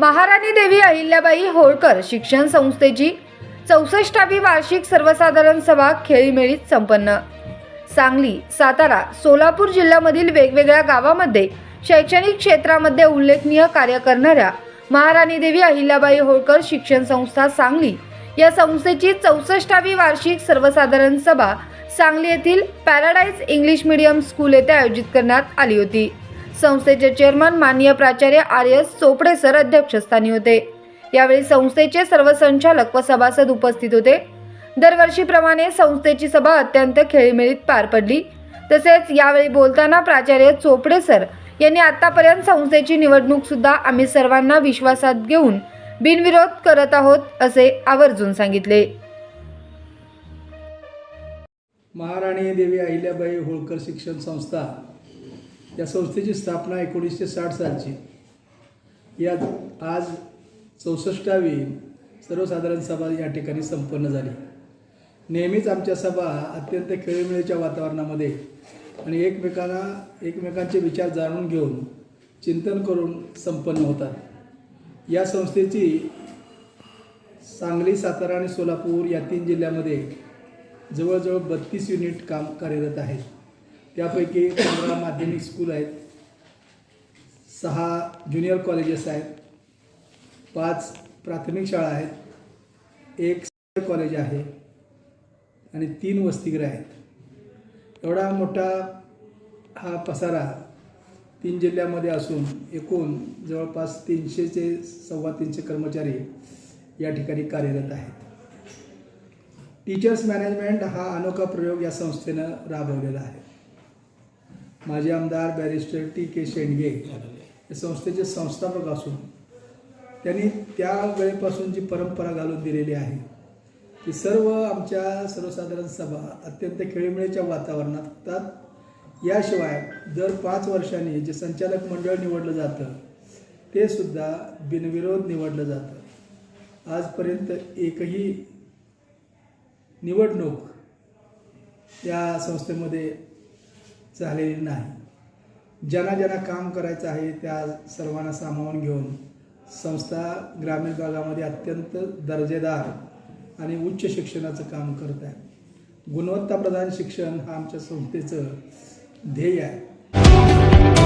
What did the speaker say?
महाराणी देवी अहिल्याबाई होळकर शिक्षण संस्थेची चौसष्टावी वार्षिक सर्वसाधारण सभा खेळीमेळीत संपन्न. सांगली सातारा सोलापूर जिल्ह्यामधील वेगवेगळ्या गावामध्ये शैक्षणिक क्षेत्रामध्ये उल्लेखनीय कार्य करणाऱ्या महाराणी देवी अहिल्याबाई होळकर शिक्षण संस्था सांगली या संस्थेची चौसष्टावी वार्षिक सर्वसाधारण सभा सांगली येथील पॅराडाईज इंग्लिश मीडियम स्कूल येथे आयोजित करण्यात आली होती. संस्थेचे चेअरमन माननीय प्राचार्य आर एस चोपडे सर अध्यक्षस्थानी होते. यावेळी संस्थेचे सर्व संचालक व सभासद उपस्थित होते. दरवर्षीप्रमाणे संस्थेची सभा अत्यंत खेळीमेळीत पार पडली. तसेच यावेळी बोलताना प्राचार्य चोपडे सर यांनी आतापर्यंत संस्थेची निवडणूक सुद्धा आम्ही सर्वांना विश्वासात घेऊन बिनविरोध करत आहोत असे आवर्जून सांगितले. महाराणी देवी अहिल्याबाई होळकर शिक्षण संस्था या संस्थेची स्थापना एकोणीसशे साठ सालची. यात आज चौसष्टावी सर्वसाधारण सभा या ठिकाणी संपन्न झाली. नेहमीच आमच्या सभा अत्यंत खेळीमेळीच्या वातावरणामध्ये आणि एकमेकांना एकमेकांचे विचार जाणून घेऊन चिंतन करून संपन्न होतात. या संस्थेची सांगली सातारा आणि सोलापूर या तीन जिल्ह्यामध्ये जवळजवळ बत्तीस युनिट काम कार्यरत आहेत त्यापैकी पंधरा माध्यमिक स्कूल आहेत. सहा ज्युनियर कॉलेजेस आहेत. पाच प्राथमिक शाळा आहेत. एक कॉलेज आहे आणि तीन वसतिगृह आहेत. एवढा मोठा हा पसारा तीन जिल्ह्यामध्ये असून एकूण जवळपास तीनशेचे सव्वा तीनशे कर्मचारी या ठिकाणी कार्यरत आहेत. टीचर्स मॅनेजमेंट हा अनोखा प्रयोग या संस्थेनं राबवलेला आहे. माजी आमदार बॅरिस्टर टी के शेंडगे या संस्थेचे संस्थापक असून त्यांनी त्या वेळेपासून जी परंपरा घालून दिलेली आहे ती सर्व आमच्या सर्वसाधारण सभा अत्यंत खेळीमेळीच्या वातावरणात होतात याशिवाय दर पाच वर्षांनी जे संचालक मंडळ निवडलं जातं ते सुद्धा बिनविरोध निवडलं जातं. आजपर्यंत एकही निवडणूक या संस्थेमध्ये झालेली नाही. ज्यांना ज्यांना काम करायचं आहे त्या सर्वांना सामावून घेऊन संस्था ग्रामीण भागामध्ये अत्यंत दर्जेदार आणि उच्च शिक्षणाचं काम करत आहे. गुणवत्ताप्रधान शिक्षण हा आमच्या संस्थेचं ध्येय आहे.